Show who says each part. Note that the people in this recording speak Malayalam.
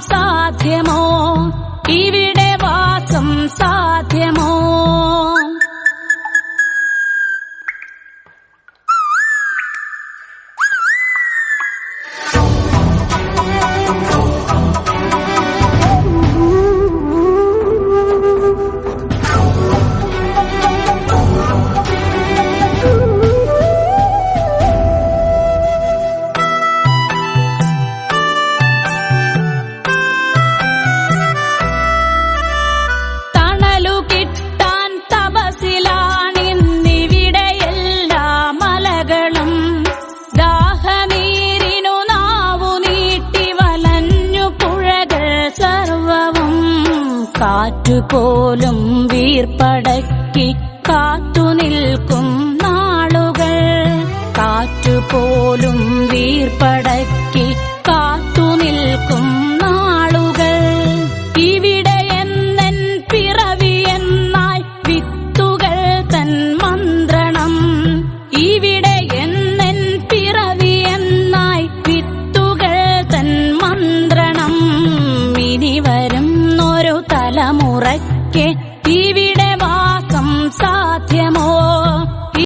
Speaker 1: സാധ്യമോ? ഇവിടെ വാസം സാധ്യമോ? കാറ്റുപോലും വീർപ്പടക്കി കാത്തു നിൽക്കും. ഉറക്കെ ഇവിടെ വാസം സാധ്യമോ?